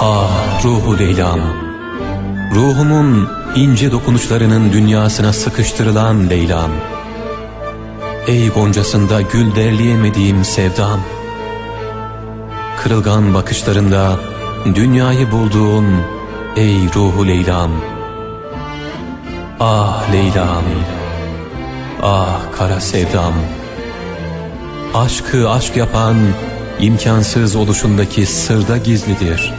Ah ruhu Leyla'm, ruhumun ince dokunuşlarının dünyasına sıkıştırılan Leyla'm. Ey goncasında gül derleyemediğim sevdam. Kırılgan bakışlarında dünyayı bulduğun ey ruhu Leyla'm. Ah Leyla'm, ah kara sevdam. Aşkı aşk yapan imkansız oluşundaki sırda gizlidir.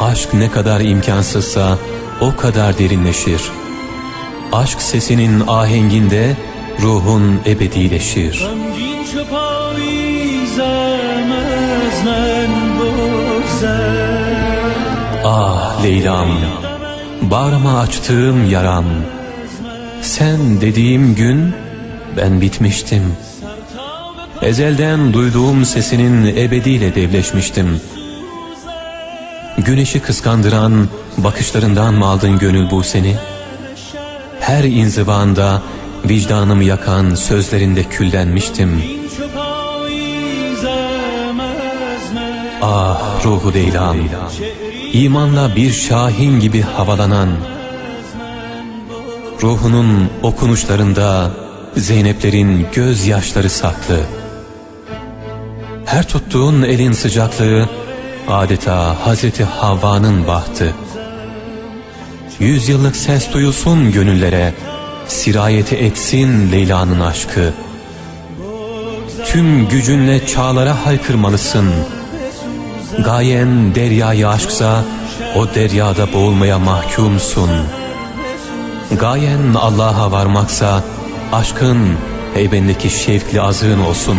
Aşk ne kadar imkansızsa o kadar derinleşir. Aşk sesinin ahenginde ruhun ebedileşir. Rengin çöpa izlemezler Ah Leyla'm, bağrıma açtığım yaram. Sen dediğim gün ben bitmiştim. Ezelden duyduğum sesinin ebediyle devleşmiştim. Güneşi kıskandıran bakışlarından mı aldın gönül bu seni? Her inzivanda vicdanımı yakan sözlerinde küllenmiştim. Ah ruhu Leyla'm imanla bir şahin gibi havalanan, ruhunun okunuşlarında Zeyneplerin gözyaşları saklı. Her tuttuğun elin sıcaklığı adeta Hazreti Havva'nın bahtı. Yüzyıllık ses duyulsun gönüllere, sirayeti etsin Leyla'nın aşkı. Tüm gücünle çağlara haykırmalısın. Gayen deryayı aşksa o deryada boğulmaya mahkumsun. Gayen Allah'a varmaksa aşkın heybendeki şevkli azığın olsun.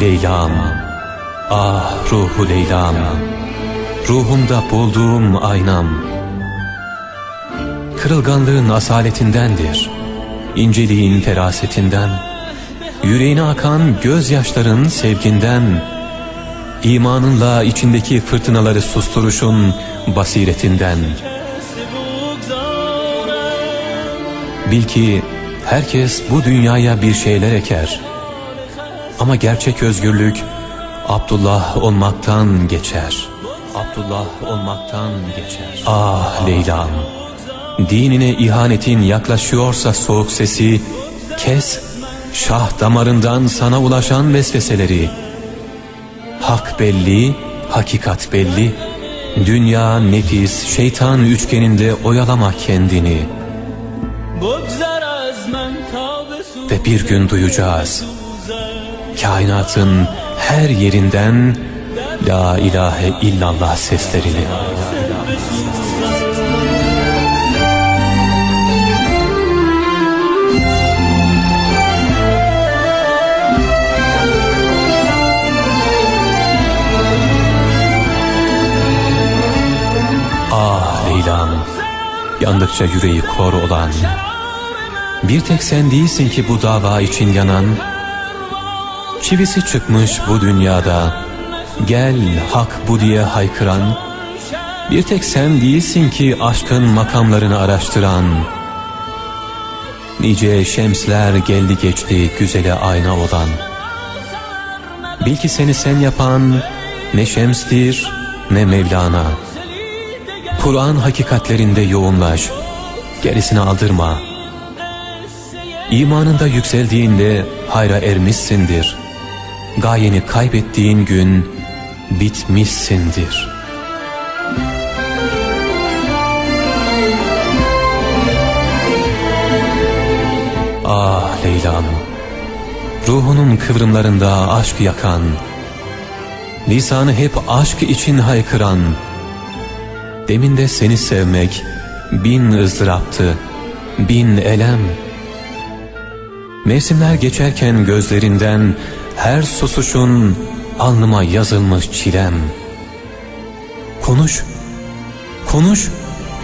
Leyla'm, ah ruhu Leyla'm, ruhumda bulduğum aynam. Kırılganlığın asaletindendir, inceliğin ferasetinden, yüreğine akan gözyaşların sevginden, imanınla içindeki fırtınaları susturuşun basiretinden. Bil ki herkes bu dünyaya bir şeyler eker. Ama gerçek özgürlük Abdullah olmaktan geçer. Abdullah olmaktan geçer. Ah Leyla'm, dinine ihanetin yaklaşıyorsa soğuk sesi, kes şah damarından sana ulaşan vesveseleri. Hak belli, hakikat belli. Dünya, nefis, şeytan üçgeninde oyalama kendini. Ve bir gün duyacağız. Kainatın her yerinden La ilahe illallah seslerini. La ilahe illallah seslerini. Yandıkça yüreği kor olan, bir tek sen değilsin ki bu dava için yanan, çivisi çıkmış bu dünyada, gel hak bu diye haykıran, bir tek sen değilsin ki aşkın makamlarını araştıran, nice şemsler geldi geçti güzele ayna olan, bil ki seni sen yapan ne şemstir ne Mevlana, Kur'an hakikatlerinde yoğunlaş, gerisini aldırma. İmanında yükseldiğinde hayra ermişsindir. Gayeni kaybettiğin gün bitmişsindir. Ah Leyla'm, ruhunun kıvrımlarında aşk yakan, lisanı hep aşk için haykıran, Demin de seni sevmek bin ızdıraptı, bin elem. Mevsimler geçerken gözlerinden her susuşun alnıma yazılmış çilem. Konuş, konuş,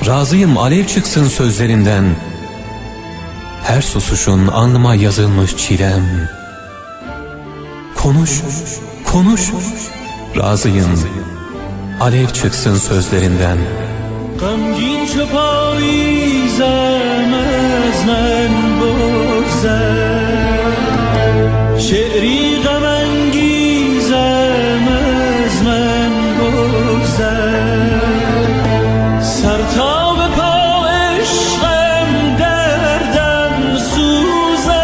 razıyım alev çıksın sözlerinden. Her susuşun alnıma yazılmış çilem. Konuş, konuş. Razıyım Alev çıksın sözlerinden. غمگین چو پاییزم از من بگذر شعری غم انگیزم از من بگذر سر تا به پا عشقم دردم سوزم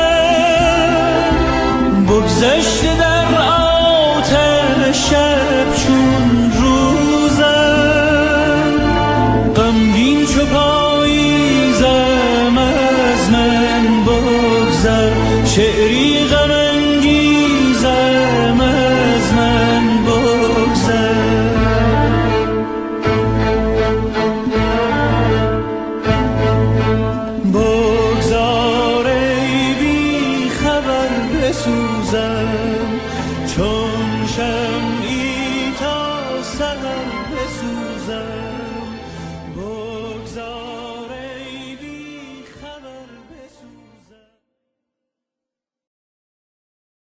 بگذشته Şehri